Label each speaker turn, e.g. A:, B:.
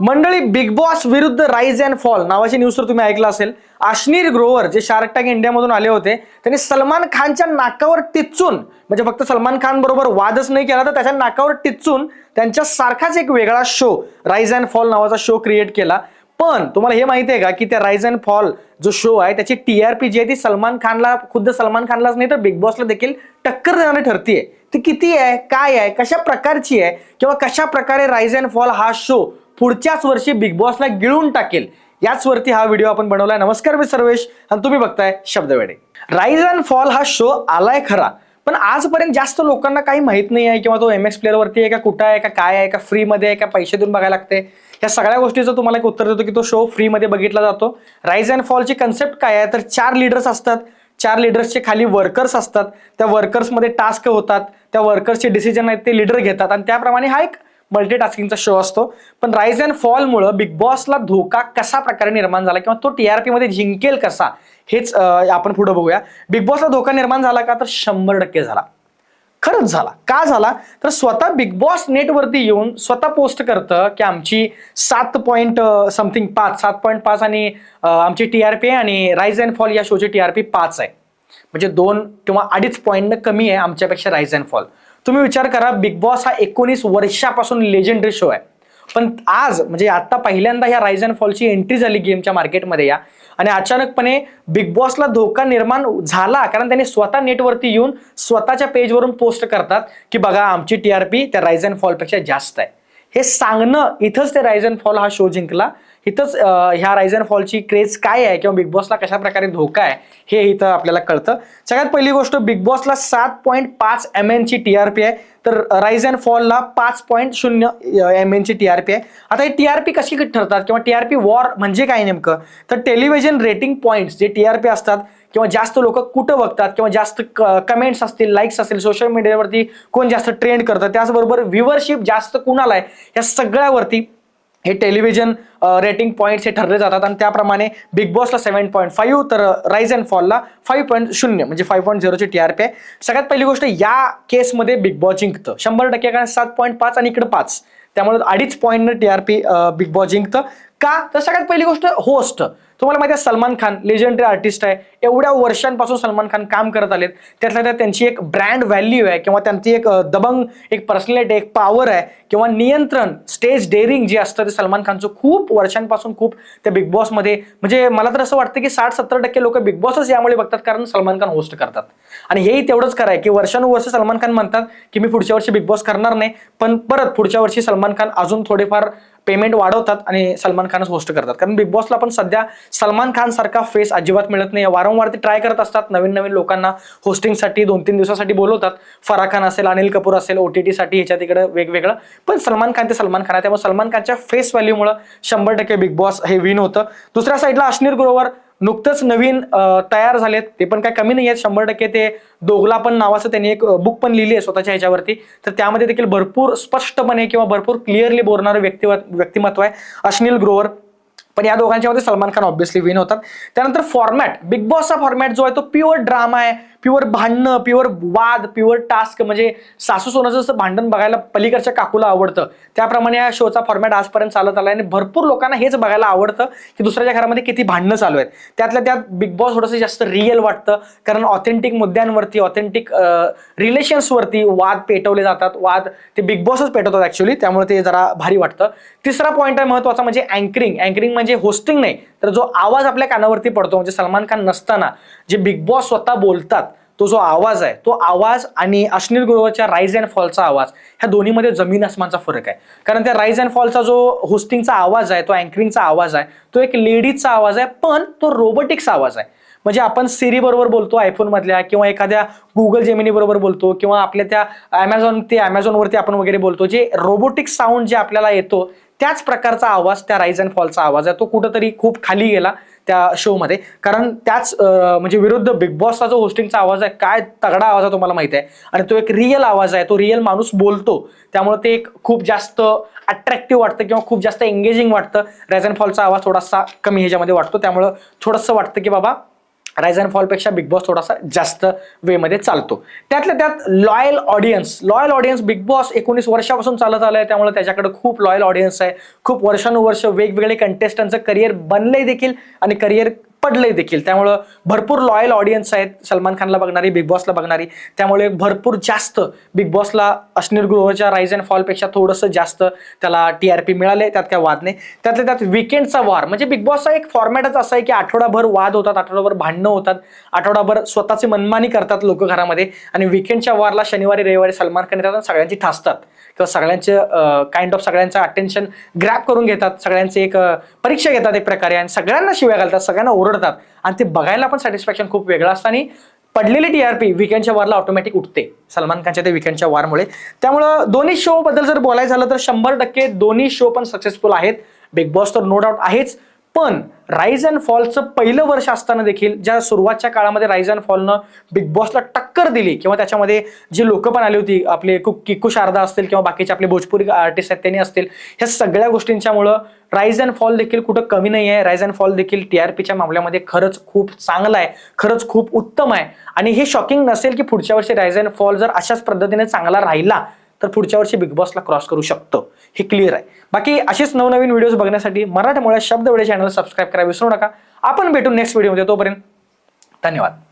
A: मंडळी big boss विरुद्ध rise and fall नावाची न्यूज तर तुम्ही ऐकलं असेल. अश्नीर ग्रोवर जे शार्क टॅक इंडियामधून आले होते त्यांनी सलमान खानच्या नाकावर टिचून म्हणजे फक्त सलमान खान बरोबर वादच नाही केला तर त्याच्या नाकावर टिचून त्यांच्या सारखाच एक वेगळा शो राईज अँड फॉल नावाचा शो क्रिएट केला. पण तुम्हाला हे माहिती आहे का की त्या राईज अँड फॉल जो शो आहे त्याची टीआरपी जी आहे ती सलमान खानला खुद्द सलमान खानलाच नाही तर बिग बॉसला देखील टक्कर देणारी ठरतीये. ती किती आहे काय आहे कशा प्रकारची आहे किंवा कशा प्रकारे राईज अँड फॉल हा शो पुढच्याच वर्षी बिग बॉसला गिळून टाकेल. याचवरती हा व्हिडिओ आपण बनवलाय. नमस्कार मी सर्वेश आणि तुम्ही बघताय शब्दवेडे राईज अँड फॉल हा शो आलाय खरा पण आजपर्यंत जास्त लोकांना काही माहीत नाही आहे किंवा तो एम एक्स प्लेअरवरती आहे का कुठं आहे का काय आहे का फ्रीमध्ये आहे का पैसे देऊन बघायला लागते. या सगळ्या गोष्टीचं तुम्हाला एक उत्तर देतो की तो शो फ्रीमध्ये बघितला जातो. राईज अँड फॉलची कन्सेप्ट काय आहे? तर चार लीडर्स असतात. चार लीडर्सचे खाली वर्कर्स असतात. त्या वर्कर्समध्ये टास्क होतात. त्या वर्कर्सचे डिसिजन आहेत ते लीडर घेतात. आणि त्याप्रमाणे हा एक मल्टीटास्किंगचा शो असतो. पण राईज अँड फॉलमुळं बिग बॉसला धोका कसा प्रकारे निर्माण झाला किंवा तो टीआरपी मध्ये जिंकेल कसा हेच आपण पुढे बघूया. बिग बॉसला धोका निर्माण झाला का तर शंभर टक्के झाला. खरंच झाला. का झाला? तर स्वतः बिग बॉस नेटवरती येऊन स्वतः पोस्ट करतं की आमची सात पॉईंट समथिंग पाच सात पॉईंट पाच आणि अं, आमची टीआरपी आहे आणि राईज अँड फॉल या शोची टीआरपी पाच आहे. म्हणजे दोन किंवा अडीच पॉईंट कमी आहे आमच्यापेक्षा राईज अँड फॉल तुम्ही विचार करा बिग बॉस हा एकोणीस वर्षापासून लेजेंडरी शो आहे. पण आज म्हणजे आता पहिल्यांदा ह्या राईज अँड फॉलची एंट्री झाली गेमच्या मार्केटमध्ये या. आणि अचानकपणे बिग बॉसला धोका निर्माण झाला कारण त्यांनी स्वतः नेटवरती येऊन स्वतःच्या पेजवरून पोस्ट करतात की बघा आमची टीआरपी त्या राईज अँड फॉलपेक्षा जास्त आहे. हे सांगणं इथंच ते राईज अँड फॉल हा शो जिंकला. इथंच ह्या राईज अँड फॉलची क्रेज काय आहे किंवा बिग बॉसला कशा प्रकारे धोका आहे हे इथं आपल्याला कळतं. सगळ्यात पहिली गोष्ट बिग बॉसला सात पॉईंट पाच एम एनची टी आर पी आहे. तर राईज अँड फॉलला पाच पॉईंट शून्य एम एनची टी आर पी आहे. आता ही पी कशी ठरतात किंवा टी आर पी वॉर म्हणजे काय नेमकं? तर टेलिव्हिजन रेटिंग पॉईंट्स जे टी आर पी असतात किंवा जास्त लोक कुठं बघतात किंवा जास्त कमेंट्स असतील लाईक्स असतील सोशल मीडियावरती कोण जास्त ट्रेंड करतं त्याचबरोबर व्ह्युअरशिप जास्त कुणाला आहे या सगळ्यावरती हे टेलिव्हिजन रेटिंग पॉईंट्स हे ठरले जातात आणि त्याप्रमाणे बिग बॉसला सेवन पॉईंट फाईव्ह तर राईज अँड फॉलला फाईव्ह पॉईंट शून्य म्हणजे फाईव्ह पॉईंट झिरोची टी आर पी आहे. सगळ्यात पहिली गोष्ट या केसमध्ये बिग बॉस जिंकतं. शंभर टक्के कारण सात पॉईंट पाच आणि इकडे पाच. त्यामुळे अडीच पॉईंटनं पी बिग बॉस जिंकतं. का? तर सगळ्यात पहिली गोष्ट होस्ट तुम्हाला माहिती आहे सलमान खान लेजंडरी आर्टिस्ट आहे. एवढ्या वर्षांपासून सलमान खान काम करत आलेत. त्यातल्या त्यात त्यांची एक ब्रँड व्हॅल्यू आहे किंवा त्यांची एक दबंग एक पर्सनॅलिटी एक पॉवर आहे किंवा नियंत्रण स्टेज डेअरिंग जे असतं ते सलमान खानचं खूप वर्षांपासून खूप त्या बिग बॉसमध्ये म्हणजे मला तर असं वाटतं की साठ सत्तर टक्के लोक बिग बॉसच यामुळे बघतात कारण सलमान खान होस्ट करतात. आणि हेही तेवढंच कराय की वर्षानुवर्ष सलमान खान म्हणतात की मी पुढच्या वर्षी बिग बॉस करणार नाही पण परत पुढच्या वर्षी सलमान खान अजून थोडेफार पेमेंट वाढवतात आणि सलमान खानच होस्ट करतात. कारण बिग बॉसला पण सध्या सलमान खान सारखा फेस अजिबात मिळत नाही वारंवार ते ट्राय करत असतात. नवीन नवीन लोकांना होस्टिंगसाठी दोन तीन दिवसासाठी बोलवतात. फराह खान असेल अनिल कपूर असेल ओ टी टीसाठी ह्याच्या तिकडे वेगवेगळं. पण सलमान खान ते सलमान खान आहे. त्यामुळे सलमान खानच्या फेस व्हॅल्यूमुळे शंभर टक्के बिग बॉस हे विन होतं. दुसऱ्या साईडला अश्नीर ग्रोवर नुकतंच नवीन तयार झालेत. ते पण काय कमी नाही आहेत शंभर टक्के ते दोघला पण नावाचं त्यांनी एक बुक पण लिहिली आहे स्वतःच्या ह्याच्यावरती. तर त्यामध्ये देखील भरपूर स्पष्टपणे किंवा भरपूर क्लिअरली बोलणारं व्यक्तिव व्यक्तिमत्व आहे अश्नील ग्रोवर. पण या दोघांच्या मध्ये सलमान खान ऑब्व्हियसली विन होतात. त्यानंतर फॉर्मॅट बिग बॉसचा फॉर्मॅट जो आहे तो प्युअर ड्रामा आहे. प्युअर भांडणं प्युअर वाद प्युअर टास्क म्हणजे सासू सोनाचं जसं भांडण बघायला पलीकडच्या काकूला आवडतं त्याप्रमाणे या शोचा फॉर्मॅट आजपर्यंत चालत आला आणि भरपूर लोकांना हेच बघायला आवडतं की दुसऱ्याच्या घरामध्ये किती भांडणं चालू आहेत. त्यातल्या त्यात बिग बॉस थोडंसं जास्त रिअल वाटतं कारण ऑथेंटिक मुद्द्यांवरती ऑथेंटिक रिलेशन्सवरती वाद पेटवले जातात. वाद ते बिग बॉसच पेटवतात ॲक्च्युली त्यामुळे ते जरा भारी वाटतं. तिसरा पॉईंट आहे महत्त्वाचा म्हणजे अँकरिंग अँकरिंग म्हणजे होस्टिंग नाही तर जो आवाज आपल्या कानावरती पडतो म्हणजे सलमान खान नसताना जे बिग बॉस स्वतः बोलतात तो जो आवाज आहे तो आवाज आणि अश्नील गुरुवाच्या राईज अँड फॉलचा आवाज ह्या दोन्हीमध्ये जमीन आसमानचा फरक आहे. कारण त्या राईज अँड फॉलचा जो होस्टिंगचा आवाज आहे तो अँकरिंगचा आवाज आहे तो एक लेडीजचा आवाज आहे पण तो रोबोटिक्सचा आवाज आहे. म्हणजे आपण सिरी बरोबर बोलतो आयफोन मधल्या किंवा एखाद्या गुगल जेमिनी बरोबर बोलतो किंवा आपल्या त्या अमेझॉन ते अमेझॉनवरती आपण वगैरे बोलतो जे रोबोटिक साऊंड जे आपल्याला येतो त्याच प्रकारचा आवाज त्या राईज अँड फॉलचा आवाज आहे. तो कुठंतरी खूप खाली गेला त्या शोमध्ये कारण त्याच म्हणजे विरुद्ध बिग बॉसचा जो होस्टिंगचा आवाज आहे काय तगडा आवाज आहे तुम्हाला माहिती आहे. आणि तो एक रिअल आवाज आहे. तो रिअल माणूस बोलतो. त्यामुळे ते एक खूप जास्त अट्रॅक्टिव्ह वाटतं किंवा खूप जास्त एंगेजिंग वाटतं. राईज अँड फॉलचा आवाज थोडासा कमी ह्याच्यामध्ये वाटतो. त्यामुळं थोडंसं वाटतं की बाबा राईज अँड फॉलपेक्षा बिग बॉस थोडासा जास्त वेमध्ये चालतो. त्यातल्या त्यात loyal audience loyal audience big boss एकोणीस वर्षापासून चालत आलं आहे त्यामुळे त्याच्याकडे खूप लॉयल ऑडियन्स आहे. खूप वर्षानुवर्ष वेगवेगळे कंटेस्टंटचं करिअर बनलंय देखील. आणि करिअर पडलंय देखील. त्यामुळं भरपूर लॉयल ऑडियन्स आहेत. सलमान खानला बघणारी बिग बॉसला बघणारी. त्यामुळे भरपूर जास्त बिग बॉसला अश्नीर ग्रोहच्या राईज अँड फॉलपेक्षा थोडंसं जास्त त्याला टी आर पी मिळाले. त्यात काय वाद नाही. त्यातल्या त्यात विकेंडचा वार म्हणजे बिग बॉसचा एक फॉर्मॅटच असा आहे की आठवडाभर वाद होतात आठवडाभर भांडणं होतात आठवडाभर स्वतःची मनमानी करतात लोक घरामध्ये. आणि विकेंडच्या वारला शनिवारी रविवारी सलमान खान येतात सगळ्यांची ठासतात. किंवा सगळ्यांचे काइंड ऑफ सगळ्यांचं अटेन्शन ग्रॅप करून घेतात. सगळ्यांचे एक परीक्षा घेतात एक प्रकारे आणि सगळ्यांना शिव्या घालतात सगळ्यांना ओरडतात आणि ते बघायला पण सॅटिस्फॅक्शन खूप वेगळं असतं आणि पडलेली टीआरपी विकेंडच्या वारला ऑटोमॅटिक उठते. सलमान खानच्या ते विकेंडच्या वारमुळे. त्यामुळं दोन्ही शो बद्दल जर बोलायचं झालं तर शंभर टक्के दोन्ही शो पण सक्सेसफुल आहेत. बिग बॉस तर नो डाऊट आहेच. पण राईज अँड फॉलचं पहिलं वर्ष असताना देखील ज्या सुरुवातच्या काळामध्ये राईज अँड फॉलनं बिग बॉसला टक्कर दिली किंवा त्याच्यामध्ये जे लोक पण आली होती आपले कु किक्कू शारदा असतील किंवा बाकीचे आपले भोजपुरी आर्टिस्ट आहेत त्यांनी असतील ह्या सगळ्या गोष्टींच्यामुळं राईज अँड फॉल देखील कुठं कमी नाही आहे. राईज अँड फॉल देखील टीआरपीच्या मामल्यामध्ये खरंच खूप चांगला आहे खरंच खूप उत्तम आहे. आणि हे शॉकिंग नसेल की पुढच्या वर्षी राईज अँड फॉल जर अशाच पद्धतीने चांगला राहिला तर पुढच्या वर्षी बिग बॉसला क्रॉस करू शकतो. हे क्लिअर आहे. बाकी असेच नवनवीन व्हिडिओज बघण्यासाठी मराठमोळ्या शब्द वेळे चॅनल सबस्क्राईब करा विसरू नका. आपण भेटू नेक्स्ट व्हिडिओमध्ये तोपर्यंत धन्यवाद.